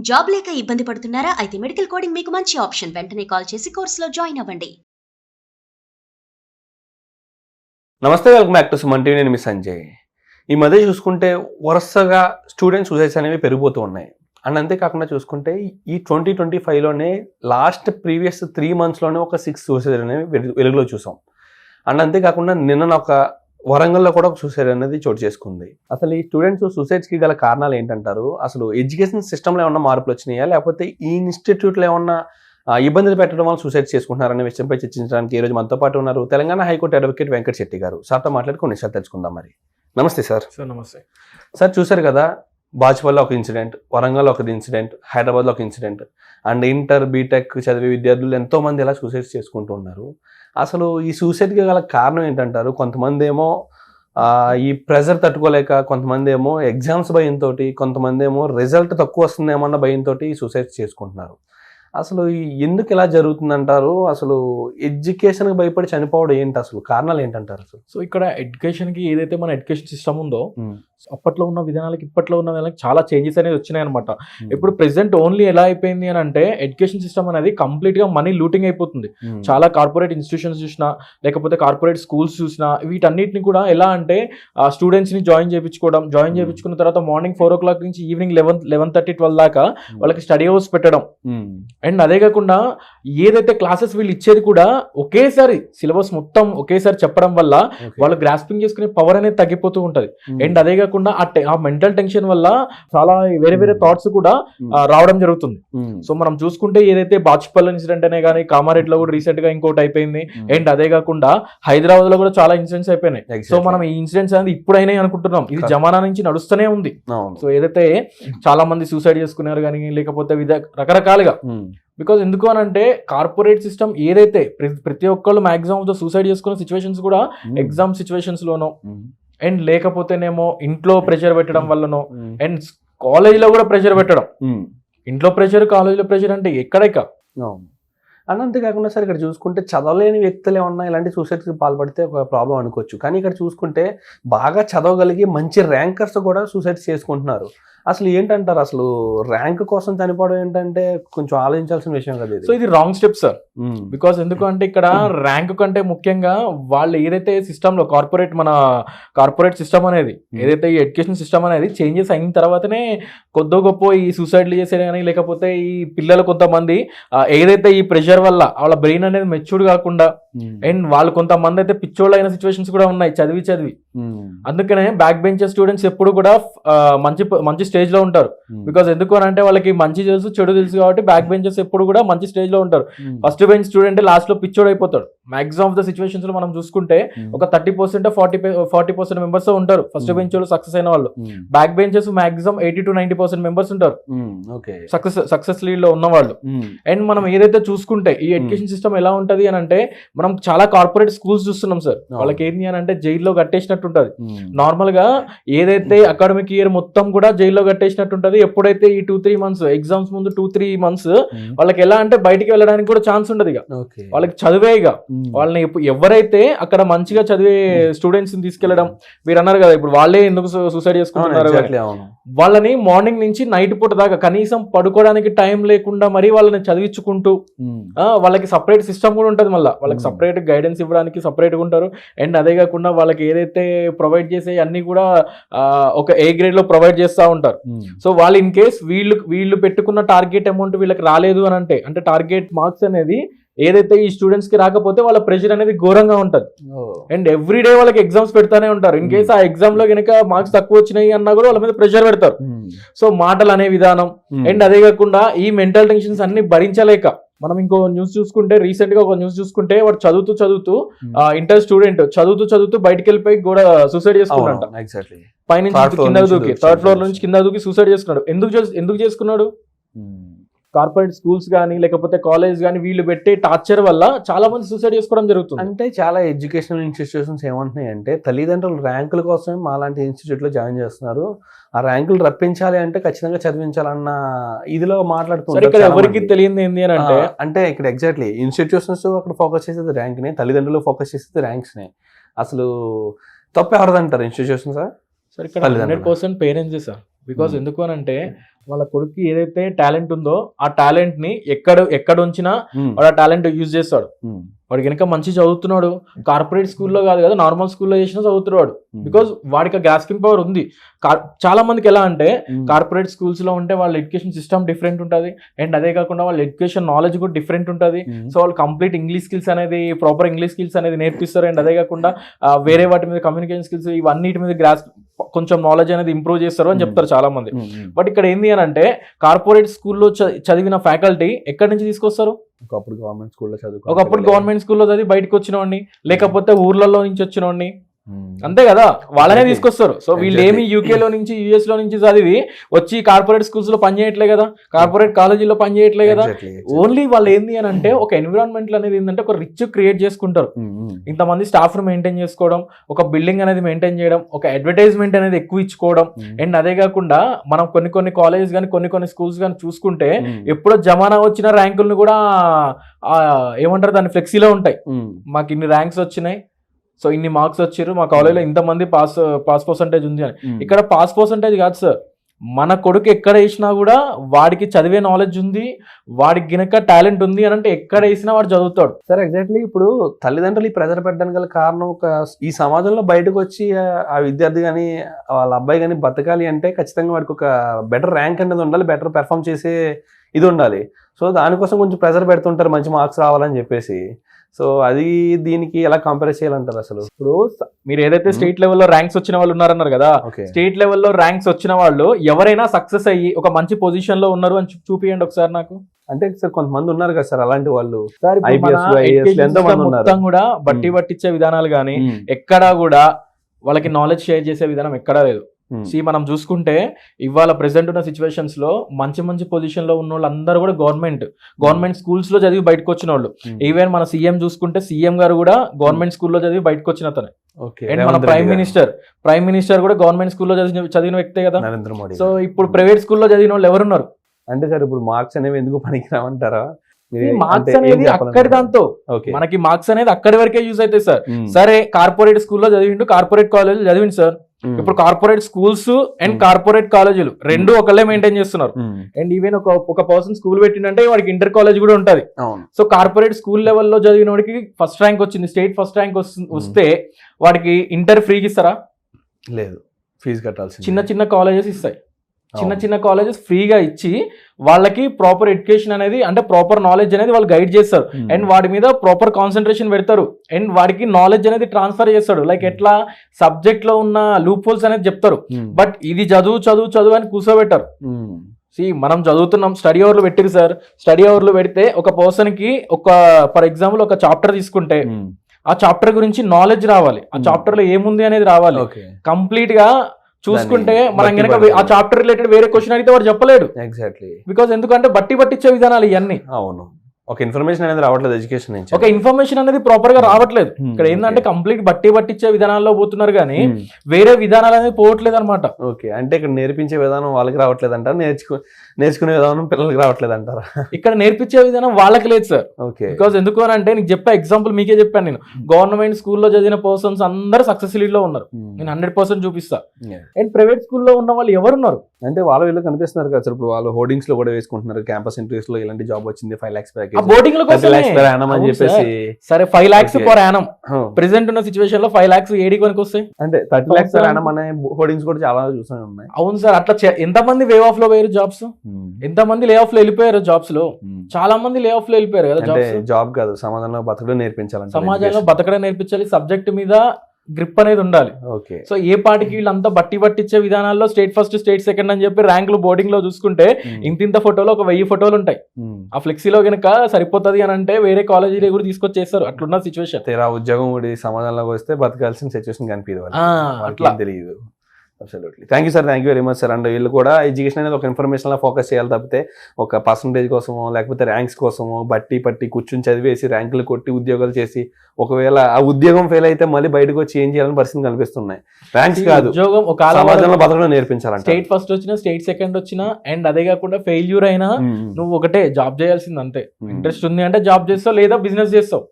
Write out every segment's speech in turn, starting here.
Job లేక ఇబ్బంది పడుతున్నారా? అయితే మెడికల్ కోడింగ్ మీకు మంచి ఆప్షన్. వెంటనే కాల్ చేసి కోర్సులో జాయిన్ అవ్వండి. నమస్తే welcome back to Suman TV. నేను మీ సంజయ్. ఈ మధ్య చూసుకుంటే వరుసగా స్టూడెంట్ సూసైడ్స్ అనేవి పెరిగిపోతూ ఉన్నాయి. అండ్ అంతేకాకుండా చూసుకుంటే ఈ ట్వంటీ ట్వంటీ ఫైవ్లోనే లాస్ట్ ప్రీవియస్ త్రీ మంత్స్లోనే ఒక సిక్స్ సూసైడ్ అనేవి వెలుగు- వెలుగులో చూసాం. అండ్ అంతేకాకుండా నిన్న ఒక వరంగల్లో కూడా సూసైడ్ అనేది చోటు చేసుకుంది. అసలు ఈ స్టూడెంట్స్ సూసైడ్స్కి గల కారణాలు ఏంటంటారు? అసలు ఎడ్యుకేషన్ సిస్టంలో ఏమన్నా మార్పులు వచ్చినాయా? లేకపోతే ఈ ఇన్స్టిట్యూట్లో ఏమన్నా ఇబ్బందులు పెట్టడం వల్ల సూసైడ్ చేసుకుంటున్నారనే విషయంపై చర్చించడానికి ఈ రోజు మనతో పాటు ఉన్నారు Telangana high court advocate Venkata Shetty గారు. సార్తో మాట్లాడి కొన్ని విషయాలు తెలుసుకుందాం మరి. నమస్తే సార్. సార్ నమస్తే. సార్ చూశారు కదా బాజ్పల్లిలో ఒక ఇన్సిడెంట్ వరంగల్లో ఒక ఇన్సిడెంట్ హైదరాబాద్లో ఒక ఇన్సిడెంట్. అండ్ ఇంటర్ బీటెక్ చదివే విద్యార్థులు ఎంతో మంది ఇలా సూసైడ్ చేసుకుంటూ ఉన్నారు. అసలు ఈ సూసైడ్కి గల కారణం ఏంటంటారు? కొంతమంది ఏమో ఈ ప్రెజర్ తట్టుకోలేక కొంతమంది ఏమో ఎగ్జామ్స్ భయంతో కొంతమంది ఏమో రిజల్ట్ తక్కువ వస్తుందేమన్న భయంతో సూసైడ్ చేసుకుంటున్నారు. అసలు ఈ ఎందుకు ఇలా జరుగుతుందంటారు? అసలు ఎడ్యుకేషన్కి భయపడి చనిపోవడం ఏంటి అసలు? కారణాలు ఏంటంటారు అసలు? సో ఇక్కడ ఎడ్యుకేషన్కి ఏదైతే మన ఎడ్యుకేషన్ సిస్టమ్ ఉందో అప్పట్లో ఉన్న విధానాలకి ఇప్పట్లో ఉన్న విధానాలకి చాలా చేంజెస్ అనేది వచ్చినాయి అనమాట ఇప్పుడు ప్రెసెంట్ ఓన్లీ ఎలా అయిపోయింది అని అంటే ఎడ్యుకేషన్ సిస్టమ్ అనేది కంప్లీట్గా మనీ లూటింగ్ అయిపోతుంది. చాలా కార్పొరేట్ ఇన్స్టిట్యూషన్స్ చూసినా లేకపోతే కార్పొరేట్ స్కూల్స్ చూసినా వీటన్నిటిని కూడా ఎలా అంటే స్టూడెంట్స్ని జాయిన్ చేయించుకోవడం జాయిన్ Hmm. చేయించుకున్న తర్వాత మార్నింగ్ ఫోర్ ఓ క్లాక్ నుంచి evening eleven eleven thirty twelve దాకా వాళ్ళకి స్టడీ అవర్స్ పెట్టడం. అండ్ అదే కాకుండా ఏదైతే క్లాసెస్ వీళ్ళు ఇచ్చేది కూడా ఒకేసారి సిలబస్ మొత్తం ఒకేసారి చెప్పడం వల్ల వాళ్ళు గ్రాస్పింగ్ చేసుకునే పవర్ అనేది తగ్గిపోతూ ఉంటది. అండ్ అదే కాకుండా ఆ మెంటల్ టెన్షన్ వల్ల చాలా వేరే వేరే. థాట్స్ కూడా రావడం జరుగుతుంది. సో మనం చూసుకుంటే ఏదైతే బాచుపల్లి ఇన్సిడెంట్ అనే కానీ కామారెడ్డిలో కూడా రీసెంట్గా ఇంకోటి అయిపోయింది. అండ్ అదే కాకుండా హైదరాబాద్లో కూడా చాలా ఇన్సిడెంట్స్ అయిపోయినాయి. సో మనం ఈ ఇన్సిడెంట్స్ అనేది ఇప్పుడైనా అనుకుంటున్నాం. ఇది. జమానా నుంచి నడుస్తూనే ఉంది. సో ఏదైతే చాలా మంది సూసైడ్ చేసుకున్నారు కానీ లేకపోతే విధ రకరకాలుగా. బికాజ్ ఎందుకు అని అంటే కార్పొరేట్ సిస్టమ్ ఏదైతే ప్ర- ప్రతి ఒక్కళ్ళు మాక్సిమం సూసైడ్ చేసుకున్న సిచ్యువేషన్స్ కూడా ఎగ్జామ్ సిచ్యువేషన్స్ లోనో అండ్ లేకపోతేనేమో ఇంట్లో ప్రెషర్ పెట్టడం వల్లనో అండ్ కాలేజ్లో కూడా ప్రెషర్ పెట్టడం. ఇంట్లో ప్రెషర్ కాలేజ్లో ప్రెషర్ అంటే ఎక్కడెక్క అండ్ అంతేకాకుండా సార్ ఇక్కడ చూసుకుంటే చదవలేని వ్యక్తులు ఏమన్నా ఇలాంటి సూసైడ్స్కి పాల్పడితే ఒక ప్రాబ్లం అనుకోవచ్చు. కానీ ఇక్కడ చూసుకుంటే బాగా చదవగలిగి మంచి ర్యాంకర్స్ కూడా సూసైడ్స్ చేసుకుంటున్నారు. అసలు ఏంటంటారు అసలు ర్యాంక్ కోసం చనిపోవడం ఏంటంటే కొంచెం ఆలోచించాల్సిన విషయం కదా సో ఇది రాంగ్ స్టెప్ సార్. బికాస్ ఎందుకు అంటే ఇక్కడ ర్యాంక్ కంటే ముఖ్యంగా వాళ్ళు ఏదైతే సిస్టమ్లో కార్పొరేట్ మన కార్పొరేట్ సిస్టమ్ అనేది ఏదైతే ఈ ఎడ్యుకేషన్ సిస్టమ్ అనేది చేంజెస్ అయిన తర్వాతనే కొద్దో గొప్ప ఈ సూసైడ్లు చేసే కానీ లేకపోతే ఈ పిల్లలు కొంతమంది ఏదైతే ఈ ప్రెషర్ వల్ల వాళ్ళ బ్రెయిన్ అనేది మెచ్యూర్డ్ కాకుండా ఉమ్. అండ్ వాళ్ళు కొంతమంది అయితే పిచ్చోళ్ళు అయిన సిచ్యువేషన్స్ కూడా ఉన్నాయి చదివి చదివి. అందుకనే బ్యాక్ బెంచర్ స్టూడెంట్స్ ఎప్పుడు కూడా మంచి మంచి స్టేజ్లో ఉంటారు. బికాస్ ఎందుకు అని అంటే వాళ్ళకి మంచి తెలుసు చెడు తెలుసు కాబట్టి బ్యాక్ బెంచర్స్ ఎప్పుడు కూడా మంచి స్టేజ్లో ఉంటారు. ఫస్ట్ బెంచ్ స్టూడెంట్ లాస్ట్లో పిచ్చోడు అయిపోతాడు మాక్సిమం ఆఫ్ ద సిచువేషన్స్లో మనం చూసుకుంటే ఉమ్. ఒక thirty percent forty forty percent members ఉంటారు ఫస్ట్ Hmm. బెంచ్ వాళ్ళు సక్సెస్ అయిన వాళ్ళు. Back benches maximum eighty to ninety percent members ఉంటారు సక్సెస్ సక్సెస్ లీడ్లో ఉన్న వాళ్ళు. అండ్ మనం ఏదైతే చూసుకుంటే ఈ ఎడ్యుకేషన్ సిస్టమ్ ఎలా ఉంటది అని అంటే మనం చాలా కార్పొరేట్ స్కూల్స్ చూస్తున్నాం సార్ అవును. వాళ్ళకి ఏంటి అని అంటే జైల్లో కట్టేసినట్టు ఉంటది. నార్మల్గా ఏదైతే అకాడమిక్ ఇయర్ మొత్తం కూడా జైల్లో కట్టేసినట్టు ఉంటది ఎప్పుడైతే ఈ టూ త్రీ మంత్స్ ఎగ్జామ్స్ ముందు టూ త్రీ మంత్స్. వాళ్ళకి ఎలా అంటే బయటికి వెళ్ళడానికి కూడా ఛాన్స్ ఉండదు ఇక. వాళ్ళకి చదివే ఇక. వాళ్ళని ఎవరైతే అక్కడ మంచిగా చదివే స్టూడెంట్స్ని తీసుకెళ్ళడం మీరు అన్నారు కదా ఇప్పుడు వాళ్ళే ఎందుకు సూసైడ్ చేసుకుంటున్నారు వాళ్ళని మార్నింగ్ నుంచి నైట్ పూట దాకా కనీసం పడుకోవడానికి టైం లేకుండా మరీ వాళ్ళని చదివించుకుంటూ వాళ్ళకి సపరేట్ సిస్టమ్ కూడా ఉంటుంది మళ్ళీ వాళ్ళకి. సపరేట్ గైడెన్స్ ఇవ్వడానికి separate గా ఉంటారు అండ్ అదే కాకుండా వాళ్ళకి ఏదైతే ప్రొవైడ్ చేసే అన్ని కూడా ఆ, ఒక ఏ గ్రేడ్లో ప్రొవైడ్ చేస్తూ ఉంటారు. సో వాళ్ళు ఇన్ కేస్ వీళ్ళు వీళ్ళు పెట్టుకున్న టార్గెట్ అమౌంట్ వీళ్ళకి రాలేదు అని అంటే అంటే టార్గెట్ మార్క్స్ అనేది ఏదైతే ఈ స్టూడెంట్స్కి రాకపోతే వాళ్ళ ప్రెషర్ అనేది ఘోరంగా ఉంటది. అండ్ ఎవ్రీ డే వాళ్ళకి ఎగ్జామ్స్ పెడతానే ఉంటారు ఇన్ కేస్ ఆ ఎగ్జామ్లో కనుక మార్క్స్ తక్కువ వచ్చినాయి అన్నా కూడా వాళ్ళ మీద ప్రెషర్ పెడతారు. సో మాటలు అనే విధానం. అండ్ అదే కాకుండా ఈ మెంటల్ టెన్షన్స్ అన్ని భరించలేక మనం ఇంకో న్యూస్ చూసుకుంటే రీసెంట్గా ఒక న్యూస్ చూసుకుంటే వాడు చదువుతూ చదువుతూ. ఇంటర్ స్టూడెంట్ చదువుతూ చదువుతూ బయటికి వెళ్ళిపోయి కూడా సూసైడ్ exactly. పైనుంచి కింద దూకి థర్డ్ ఫ్లోర్ నుంచి కింద దూకి సూసైడ్ చేసుకున్నాడు ఎందుకు ఎందుకు చేసుకున్నాడు. కార్పొరేట్ స్కూల్స్ కానీ లేకపోతే కాలేజ్ కానీ వీళ్ళు పెట్టే టార్చర్ వల్ల చాలా మంది సూసైడ్ చేసుకోవడం జరుగుతుంది. అంటే చాలా ఎడ్యుకేషనల్ ఇన్స్టిట్యూషన్స్ ఏమంటున్నాయి అంటే తల్లిదండ్రులు ర్యాంకుల కోసమే మాలాంటి ఇన్స్టిట్యూట్లో జాయిన్ చేస్తున్నారు. ఆ ర్యాంకులు రప్పించాలి అంటే ఖచ్చితంగా చదివించాలన్న ఇదిలో సరే మాట్లాడుతున్నారు ఎవరికి తెలియదు ఏంది అని అంటే అంటే ఇక్కడ ఎగ్జాక్ట్లీ ఇన్స్టిట్యూషన్స్ అక్కడ ఫోకస్ చేసేది ర్యాంక్ నే తల్లిదండ్రులు ఫోకస్ చేసేది ర్యాంక్స్ నే అసలు తప్పు ఎవరిదంటారు ఇన్స్టిట్యూషన్స్? సరే ఇక్కడ. Hundred percent parents sir. Because Hmm. ఎందుకు అని అంటే వాళ్ళ కొడుకు ఏదైతే టాలెంట్ ఉందో ఆ టాలెంట్ని ఎక్కడ ఎక్కడ ఉంచినా ఉమ్, వాడు ఆ టాలెంట్ యూజ్ చేస్తాడు. వాడు కనుక మంచి చదువుతున్నాడు కార్పొరేట్ స్కూల్లో కాదు కదా నార్మల్ స్కూల్లో చేసినా చదువుతున్నాడు. బికాస్ వాడికి గ్రాస్పింగ్ పవర్ ఉంది. చాలా మందికి ఎలా అంటే కార్పొరేట్ స్కూల్స్లో ఉంటే వాళ్ళ ఎడ్యుకేషన్ సిస్టమ్ డిఫరెంట్ ఉంటుంది. అండ్ అదే కాకుండా వాళ్ళ ఎడ్యుకేషన్ నాలెడ్జ్ కూడా డిఫరెంట్ ఉంటుంది. సో వాళ్ళు కంప్లీట్ ఇంగ్లీష్ స్కిల్స్ అనేది ప్రాపర్ ఇంగ్లీష్ స్కిల్స్ అనేది నేర్పిస్తారు. అండ్ అదే కాకుండా ఆ, వేరే వాటి మీద కమ్యూనికేషన్ స్కిల్స్ ఇవన్నిటి మీద గ్రాస్ కొంచెం నాలెడ్జ్ అనేది ఇంప్రూవ్ చేస్తారు అని. చెప్తారు చాలా మంది. బట్ ఇక్కడ ఏంది అని అంటే కార్పొరేట్ స్కూల్లో చదివిన ఫ్యాకల్టీ ఎక్కడి నుంచి తీసుకొస్తారు ఒకప్పుడు గవర్నమెంట్ స్కూల్లో చదువుకో ఒకప్పుడు గవర్నమెంట్ స్కూల్లో చదివి బయటకు వచ్చినవాడిని లేకపోతే ఊర్లలో నుంచి వచ్చినవాడిని అంతే కదా? వాళ్ళనే. తీసుకొస్తారు. సో వీళ్ళు ఏమి యూకే లో నుంచి యుఎస్లో నుంచి చదివి వచ్చి కార్పొరేట్ స్కూల్స్లో పని చేయట్లే కదా? కార్పొరేట్ కాలేజీలో పని చేయట్లే కదా? ఓన్లీ వాళ్ళు ఏంది అని అంటే ఒక ఎన్విరాన్మెంట్ అనేది ఏంటంటే ఒక రిచ్ క్రియేట్ చేసుకుంటారు. ఇంతమంది స్టాఫ్ను మెయింటైన్ చేసుకోవడం ఒక బిల్డింగ్ అనేది మెయింటైన్ చేయడం ఒక అడ్వర్టైజ్మెంట్ అనేది ఎక్కువ ఇచ్చుకోవడం. అండ్ అదే కాకుండా మనం కొన్ని కొన్ని కాలేజెస్ కానీ కొన్ని కొన్ని స్కూల్స్ కానీ చూసుకుంటే ఎప్పుడో జమానా వచ్చిన ర్యాంకులను కూడా ఏమంటారు దాని ఫ్లెక్సీలో ఉంటాయి. మాకు ఇన్ని ర్యాంక్స్ వచ్చినాయి. సో ఇన్ని మార్క్స్ వచ్చారు మా కాలేజీలో ఇంతమంది పాస్ పాస్ పర్సంటేజ్ ఉంది అని. ఇక్కడ పాస్ పర్సంటేజ్ కాదు సార్. మన కొడుకు ఎక్కడ వేసినా కూడా వాడికి చదివే నాలెడ్జ్ ఉంది వాడికి గినక టాలెంట్ ఉంది అని అంటే ఎక్కడ వేసినా వాడు చదువుతాడు. సార్ ఎగ్జాక్ట్లీ ఇప్పుడు తల్లిదండ్రులు ఈ ప్రెజర్ పెట్టడానికి గల కారణం ఒక ఈ సమాజంలో బయటకు వచ్చి ఆ- విద్యార్థి కానీ వాళ్ళ అబ్బాయి కానీ బతకాలి అంటే ఖచ్చితంగా వాడికి ఒక బెటర్ ర్యాంక్ అనేది ఉండాలి బెటర్ పెర్ఫామ్ చేసే ఇది ఉండాలి. సో దానికోసం కొంచెం ప్రెజర్ పెడుతుంటారు మంచి మార్క్స్ రావాలని చెప్పేసి. సో అది దీనికి ఎలా కంపేర్ చేయాలంటారు అసలు ఇప్పుడు మీరు ఏదైతే. స్టేట్ లెవెల్లో ర్యాంక్స్ వచ్చిన వాళ్ళు ఉన్నారన్నారు కదా స్టేట్ లెవెల్లో ర్యాంక్స్ వచ్చిన వాళ్ళు ఎవరైనా సక్సెస్ అయ్యి ఒక మంచి పొజిషన్లో ఉన్నారు అని చూపియండి ఒకసారి నాకు అంటే సార్ కొంతమంది ఉన్నారు కదా సార్ అలాంటి వాళ్ళు. మొత్తం కూడా బట్టి పట్టించే విధానాలు కానీ ఎక్కడా కూడా వాళ్ళకి నాలెడ్జ్ షేర్ చేసే విధానం ఎక్కడా లేదు. సి మనం చూసుకుంటే ఇవాళ ప్రెసెంట్ ఉన్న సిచ్యువేషన్స్లో మంచి మంచి పొజిషన్లో ఉన్న వాళ్ళందరూ కూడా గవర్నమెంట్ గవర్నమెంట్ స్కూల్స్లో చదివి బయటకు వచ్చిన వాళ్ళు Hmm. ఈవెన్ మన సీఎం చూసుకుంటే సీఎం గారు కూడా గవర్నమెంట్ స్కూల్లో చదివి బయటకు వచ్చిన అతనే అండ్ మన ప్రైమ్. మినిస్టర్ ప్రైమ్ మినిస్టర్ కూడా గవర్నమెంట్ స్కూల్లో చదివిన చదివిన వ్యక్తే కదా నరేంద్ర మోడీ సో. ఇప్పుడు ప్రైవేట్ స్కూల్లో చదివిన వాళ్ళు ఎవరున్నారు అంటే సార్ ఇప్పుడు మార్క్స్ అనేవి ఎందుకు పనికిరామంటారా మార్క్స్ అనేది? అక్కడి దాంతో మనకి మార్క్స్ అనేది అక్కడి వరకే యూజ్ అవుతాయి సార్ ఉమ్. సరే కార్పొరేట్ స్కూల్లో చదివిండు కార్పొరేట్ కాలేజ్ చదివిండు సార్. ఇప్పుడు corporate schools and Hmm. Corporate కాలేజీలు రెండు ఒకళ్ళే మెయింటైన్ చేస్తున్నారు. అండ్ ఈవెన్ ఒక ఒక పర్సన్ స్కూల్ పెట్టిండంటే వాడికి ఇంటర్ కాలేజ్ కూడా ఉంటది. సో కార్పొరేట్ స్కూల్ లెవెల్లో చదివిన వాడికి ఫస్ట్ ర్యాంక్ వచ్చింది. స్టేట్ ఫస్ట్ ర్యాంక్ వస్తే వాడికి ఇంటర్ ఫ్రీకి ఇస్తారా? లేదు. ఫీజు కట్టాల్సింది. చిన్న చిన్న కాలేజెస్ ఇస్తాయి. చిన్న. చిన్న కాలేజెస్ ఫ్రీగా ఇచ్చి వాళ్ళకి ప్రాపర్ ఎడ్యుకేషన్ అనేది అంటే ప్రాపర్ నాలెడ్జ్ అనేది వాళ్ళు గైడ్ చేస్తారు. అండ్ వాడి మీద ప్రాపర్ కాన్సన్ట్రేషన్ పెడతారు అండ్ వాడికి నాలెడ్జ్ అనేది ట్రాన్స్ఫర్ చేస్తాడు లైక్ ఎట్లా సబ్జెక్ట్లో ఉన్న లూప్ హోల్స్ అనేది చెప్తారు. బట్ ఇది చదువు చదువు చదువు అని కూర్చోబెట్టారు. సి మనం చదువుతున్నాం స్టడీ అవర్లు పెట్టిరు సార్ స్టడీ అవర్లు పెడితే ఒక పర్సన్కి ఒక ఫర్ ఎగ్జాంపుల్ ఒక చాప్టర్ తీసుకుంటే. ఆ చాప్టర్ గురించి నాలెడ్జ్ రావాలి ఆ Hmm. చాప్టర్లో ఏముంది అనేది రావాలి కంప్లీట్గా చూసుకుంటే మనం కనుక. ఆ చాప్టర్ రిలేటెడ్ వేరే క్వశ్చన్ అడిగితే వాడు చెప్పలేడు. ఎగ్జాక్ట్లీ బికాస్ ఎందుకంటే బట్టి పట్టించే విధానాలు ఇవన్నీ అవును. ఒక ఇన్ఫర్మేషన్ అనేది రావట్లేదు ఎడ్యుకేషన్ నుంచి. ఒక ఇన్ఫర్మేషన్ అనేది ప్రాపర్గా రావట్లేదు. Hmm, ఇక్కడ ఏంటంటే. కంప్లీట్ బట్టి పట్టించే విధానాల్లో పోతున్నారు కానీ ఉమ్. వేరే విధానాలు అనేది పోవట్లేదు అనమాట ఓకే అంటే ఇక్కడ నేర్పించే విధానం వాళ్ళకి రావట్లేదు అంటారా నేర్చుకు నేర్చుకునే విధానం పిల్లలకి రావట్లేదు అంటారా ఇక్కడ నేర్పించే విధానం వాళ్ళకి లేదు సార్ ఓకే బికాస్ ఎందుకు అని అంటే నీకు చెప్పే ఎగ్జాంపుల్ మీకే చెప్పాను నేను. గవర్నమెంట్ స్కూల్లో చదివిన పర్సన్స్ అందరూ సక్సెస్లో ఉన్నారు. నేను హండ్రెడ్ పర్సెంట్ చూపిస్తా. అండ్ ప్రైవేట్ స్కూల్లో ఉన్న వాళ్ళు ఎవరున్నారు? అంటే వాళ్ళ వీళ్ళు కనిపిస్తున్నారు కదా సార్ ఇప్పుడు వాళ్ళు హోర్డింగ్స్లో కూడా వేసుకుంటున్నారు. క్యాంపస్ ఇంటర్వ్యూస్లో ఇలాంటి జాబ్ వచ్చింది ఫైవ్ లాక్స్ ప్యాకేజ్ బోటింగ్ చెప్పేసి. సరే. Five lakhs. Per Yanam. Present ఉన్న సిచువేషన్లో ఫైవ్ లాక్స్ ఏడి కొనికి వస్తాయి అంటే థర్టీ లాక్స్ అనే హోర్డింగ్స్ కూడా చాలా చూస్తూనే ఉన్నాయి. అవును సార్ అట్లా చే- ఎంతమంది వే ఆఫ్లో పోయారు జాబ్స్ ఎంతమంది లే ఆఫ్లో వెళ్ళిపోయారు జాబ్స్లో? చాలా మంది లే ఆఫ్లో వెళ్ళిపోయారు కదా జాబ్ కాదు సమాజంలో బతకడం నేర్పించాలంటే సమాజంలో బతకడం నేర్పించాలి. సబ్జెక్ట్ మీద గ్రిప్ అనేది ఉండాలి. ఓకే. సో ఏ పాటికి వీళ్ళంతా బట్టి పట్టించే విధానాల్లో స్టేట్ ఫస్ట్ స్టేట్ సెకండ్ అని చెప్పి ర్యాంకులు బోర్డింగ్లో చూసుకుంటే ఇంత ఇంత ఫోటోలు ఒక వెయ్యి ఫోటోలు ఉంటాయి. ఆ ఫ్లెక్సీలో గనక సరిపోతది అని అంటే వేరే కాలేజీలో కూడా తీసుకొచ్చేస్తారు. అట్లున్న సిచ్యువేషన్ తీరా ఉద్యోగం కూడా సమాజంలోకి వస్తే బతకాల్సిన సిచ్యువేషన్ కనిపించదు అట్లా. తెలియదు. Absolutely thank you sir thank you very much sir and వీళ్ళు కూడా ఎడ్యుకేషన్ అనేది ఒక ఇన్ఫర్మేషన్ లా ఫోకస్ చేయాలి తప్పితే ఒక పర్సంటేజ్ కోసమో లేకపోతే ర్యాంక్స్ కోసమో బట్టి పట్టి కూర్చుని చదివేసి ర్యాంకులు కొట్టి ఉద్యోగాలు చేసి ఒకవేళ ఆ ఉద్యోగం ఫెయిల్ అయితే మళ్ళీ బయటకు వచ్చి ఏం చేయాలని పరిస్థితి కనిపిస్తున్నాయి. ర్యాంక్స్ కాదు. ఉద్యోగం ఒక సమాజంలో బతకడం నేర్పించాలంట స్టేట్ ఫస్ట్ వచ్చినా స్టేట్ సెకండ్ వచ్చినా అండ్ అదే కాకుండా ఫెయిల్యూర్ అయినా నువ్వు ఒకటే జాబ్ చేయాల్సింది అంతే. ఇంట్రెస్ట్ ఉంది అంటే జాబ్ చేస్తావు లేదా బిజినెస్ చేస్తావు.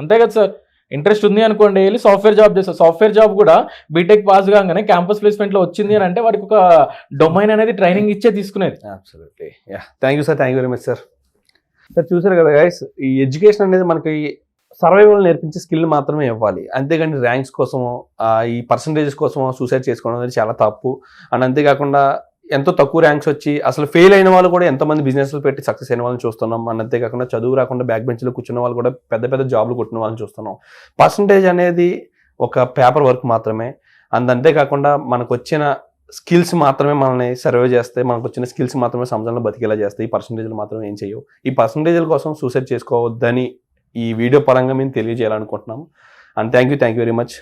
అంతే కదా సార్ ఇంట్రెస్ట్ ఉంది అనుకోండి వెళ్ళి సాఫ్ట్వేర్ జాబ్ చేస్తారు సాఫ్ట్వేర్ జాబ్ కూడా బీటెక్ పాస్ కాగానే క్యాంపస్ ప్లేస్మెంట్లో వచ్చింది అని అంటే వాడికి ఒక డొమైన్ అనేది ట్రైనింగ్ ఇచ్చే తీసుకునేది. Absolutely yeah thank you sir thank you very much sir sir చూసారు కదా గైస్ ఈ ఎడ్యుకేషన్ అనేది మనకి సర్వైవల్ నేర్పించే స్కిల్ మాత్రమే ఇవ్వాలి. అంతేగాని ర్యాంక్స్ కోసమో ఈ పర్సంటేజెస్ కోసమో సూసైడ్ చేసుకోవడం అనేది చాలా తప్పు. అండ్ అంతేకాకుండా ఎంతో తక్కువ ర్యాంక్స్ వచ్చి అసలు ఫెయిల్ అయిన వాళ్ళు కూడా ఎంతమంది బిజినెస్లు పెట్టి సక్సెస్ అయిన వాళ్ళని చూస్తున్నాం? అండ్ అంతేకాకుండా చదువు రాకుండా బ్యాక్ బెంచ్లో కూర్చున్న వాళ్ళు కూడా పెద్ద పెద్ద జాబ్లు కొట్టిన వాళ్ళని చూస్తున్నాం. పర్సంటేజ్ అనేది ఒక పేపర్ వర్క్ మాత్రమే. అండ్ అంతేకాకుండా మనకు వచ్చిన స్కిల్స్ మాత్రమే మనల్ని సర్వే చేస్తే మనకు వచ్చిన స్కిల్స్ మాత్రమే సమాజంలో బతికేలా చేస్తాయి. ఈ పర్సంటేజ్లు మాత్రమే ఏం చేయవు. ఈ పర్సంటేజ్ల కోసం సూసైడ్ చేసుకోవద్దని ఈ వీడియో పరంగా మేము తెలియజేయాలనుకుంటున్నాం. And thank you thank you very much